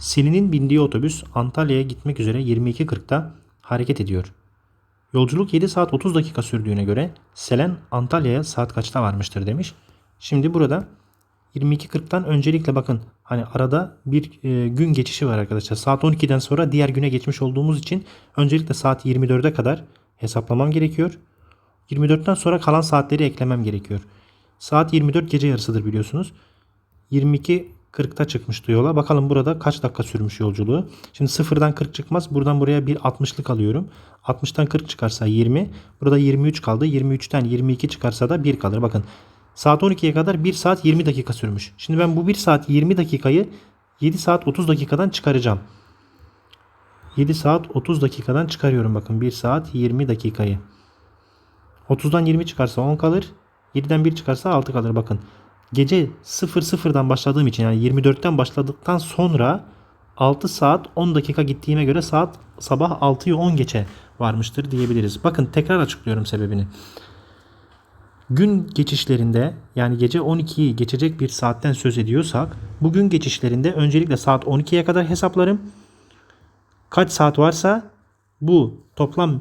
Selin'in bindiği otobüs Antalya'ya gitmek üzere 22.40'da hareket ediyor. Yolculuk 7 saat 30 dakika sürdüğüne göre Selen Antalya'ya saat kaçta varmıştır demiş. Şimdi burada 22.40'tan öncelikle bakın hani arada bir e, gün geçişi var arkadaşlar. Saat 12'den sonra diğer güne geçmiş olduğumuz için öncelikle saat 24'e kadar hesaplamam gerekiyor. 24'ten sonra kalan saatleri eklemem gerekiyor. Saat 24 gece yarısıdır biliyorsunuz. 22.40'ta çıkmıştı yola. Bakalım burada kaç dakika sürmüş yolculuğu. Şimdi sıfırdan 40 çıkmaz. Buradan buraya bir 60'lık alıyorum. 60'tan 40 çıkarsa 20. Burada 23 kaldı. 23'ten 22 çıkarsa da 1 kalır. Bakın saat 12'ye kadar 1 saat 20 dakika sürmüş. Şimdi ben bu 1 saat 20 dakikayı 7 saat 30 dakikadan çıkaracağım. 7 saat 30 dakikadan çıkarıyorum bakın 1 saat 20 dakikayı. 30'dan 20 çıkarsa 10 kalır. 7'den 1 çıkarsa 6 kalır bakın. Gece 00'dan başladığım için yani 24'ten başladıktan sonra 6 saat 10 dakika gittiğime göre saat sabah 6'yı 10 geçe varmıştır diyebiliriz. Bakın tekrar açıklıyorum sebebini. Gün geçişlerinde yani gece 12'yi geçecek bir saatten söz ediyorsak bu gün geçişlerinde öncelikle saat 12'ye kadar hesaplarım. Kaç saat varsa bu toplam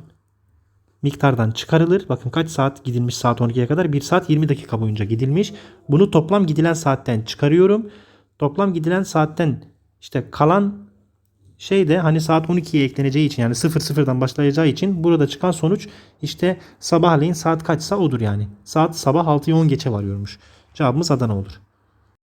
miktardan çıkarılır. Bakın kaç saat gidilmiş saat 12'ye kadar? 1 saat 20 dakika boyunca gidilmiş. Bunu toplam gidilen saatten çıkarıyorum. Toplam gidilen saatten işte kalan şey de hani saat 12'ye ekleneceği için yani 00'dan başlayacağı için burada çıkan sonuç işte sabahleyin saat kaçsa odur yani. Saat sabah 6'yı 10 geçe varıyormuş. Cevabımız Adana olur.